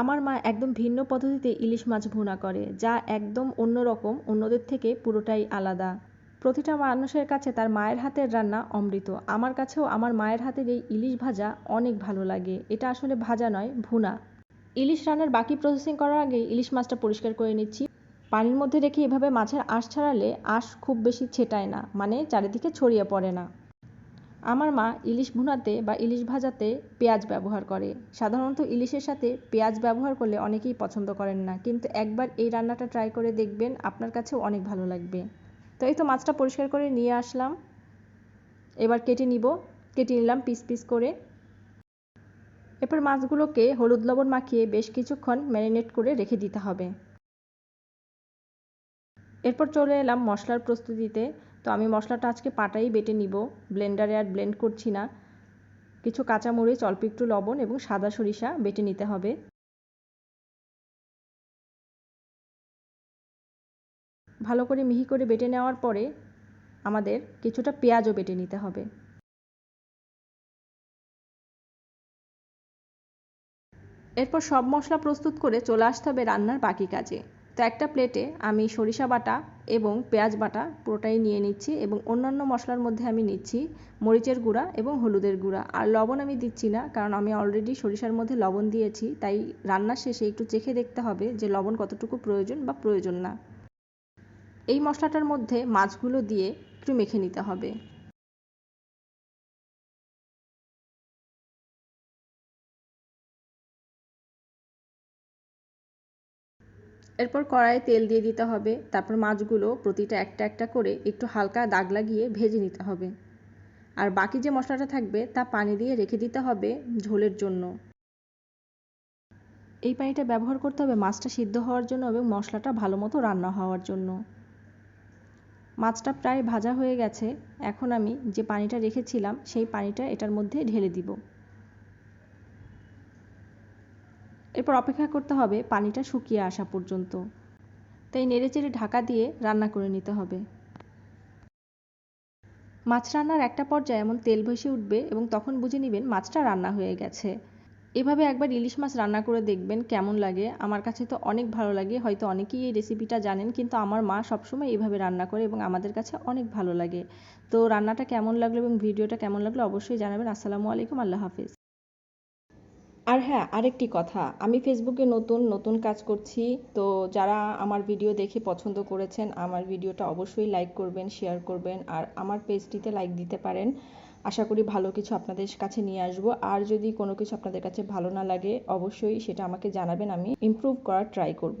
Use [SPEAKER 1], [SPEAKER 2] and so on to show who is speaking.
[SPEAKER 1] আমার মা একদম ভিন্ন পদ্ধতিতে ইলিশ মাছ ভুনা করে, যা একদম অন্যরকম অন্যদের থেকে পুরোটাই আলাদা। প্রতিটা মানুষের কাছে তার মায়ের হাতের রান্না অমৃত। আমার কাছেও আমার মায়ের হাতের এই ইলিশ ভাজা অনেক ভালো লাগে। এটা আসলে ভাজা নয়, ভুনা। ইলিশ রান্নার বাকি প্রসেসিং করার আগে ইলিশ মাছটা পরিষ্কার করে নিচ্ছি। পানির মধ্যে রেখে এভাবে মাছের আঁশ ছাড়ালে আঁশ খুব বেশি ছেটায় না মানে চারিদিকে ছড়িয়ে পড়ে না। আমার মা ইলিশ ভুনাতে বা ইলিশ ভাজাতে পেঁয়াজ ব্যবহার করে। সাধারণত ইলিশের সাথে পেঁয়াজ ব্যবহার করলে অনেকেই পছন্দ করেন না, কিন্তু একবার এই রান্নাটা ট্রাই করে দেখবেন আপনার কাছেও অনেক ভালো লাগবে। তো এই তো মাছটা পরিষ্কার করে নিয়ে আসলাম। এবার কেটে নিব। কেটে নিলাম পিস পিস করে। এরপর মাছগুলোকে হলুদ লবণ মাখিয়ে বেশ কিছুক্ষণ ম্যারিনেট করে রেখে দিতে হবে। এরপর চলে এলাম মশলার প্রস্তুতিতে। তো আমি মশলাটা আজকে পাটাই বেটে নিব। ব্লেন্ডারে আর ব্লেন্ড করছি না। কিছু কাঁচামরিচ, অল্প একটু লবণ এবং সাদা সরিষা বেটে নিতে হবে। ভালো করে মিহি করে বেটে নেওয়ার পরে আমাদের কিছুটা পেঁয়াজও বেটে নিতে হবে। এরপর সব মশলা প্রস্তুত করে চলে আসতে হবে রান্নার বাকি কাজে। তো একটা প্লেটে আমি সরিষা বাটা এবং পেঁয়াজ বাটা পুরোটাই নিয়ে নিচ্ছি এবং অন্যান্য মশলার মধ্যে আমি নিচ্ছি মরিচের গুঁড়া এবং হলুদের গুঁড়া। আর লবণ আমি দিচ্ছি না, কারণ আমি অলরেডি সরিষার মধ্যে লবণ দিয়েছি, তাই রান্নার শেষে একটু চেখে দেখতে হবে যে লবণ কতটুকু প্রয়োজন বা প্রয়োজন না। এই মশলাটার মধ্যে মাছগুলো দিয়ে একটু মেখে নিতে হবে। এরপর কড়াইয়ে তেল দিয়ে দিতে হবে। তারপর মাছগুলো প্রতিটা একটা একটা করে একটু হালকা দাগ লাগিয়ে ভেজে নিতে হবে। আর বাকি যে মশলাটা থাকবে তা পানি দিয়ে রেখে দিতে হবে ঝোলের জন্য। এই পানিটা ব্যবহার করতে হবে মাছটা সিদ্ধ হওয়ার জন্য এবং মশলাটা ভালো মতো রান্না হওয়ার জন্য। মাছটা প্রায় ভাজা হয়ে গেছে। এখন আমি যে পানিটা রেখেছিলাম সেই পানিটা এটার মধ্যে ঢেলে দিব। এরপর অপেক্ষা করতে হবে পানিটা শুকিয়ে আসা পর্যন্ত। তাই নেড়েচেড়ে ঢাকা দিয়ে রান্না করে নিতে হবে। মাছ রান্নার একটা পর্যায়ে এমন তেল ভেসে উঠবে এবং তখন বুঝে নেবেন মাছটা রান্না হয়ে গেছে। এভাবে একবার ইলিশ মাছ রান্না করে দেখবেন কেমন লাগে। আমার কাছে তো অনেক ভালো লাগে, হয়তো অনেকেই এই রেসিপিটা জানেন, কিন্তু আমার মা সবসময় এইভাবে রান্না করে এবং আমাদের কাছে অনেক ভালো লাগে। তো রান্নাটা কেমন লাগল এবং ভিডিওটা কেমন লাগল অবশ্যই জানাবেন। আসসালামু আলাইকুম, আল্লাহ হাফিজ। আর হ্যাঁ আরেকটি কথা। আমি ফেসবুকে নতুন নতুন কাজ করছি। তো যারা আমার ভিডিও দেখে পছন্দ করেছেন, আমার ভিডিওটা অবশ্যই লাইক করবেন শেয়ার করবেন, আর আমার পেজটিতে লাইক দিতে পারেন। আশা করি ভালো কিছু আপনাদের কাছে নিয়ে আসব। আর যদি কোনো কিছু আপনাদের কাছে ভালো না লাগে, অবশ্যই সেটা আমাকে জানাবেন, আমি ইমপ্রুভ করার ট্রাই করব।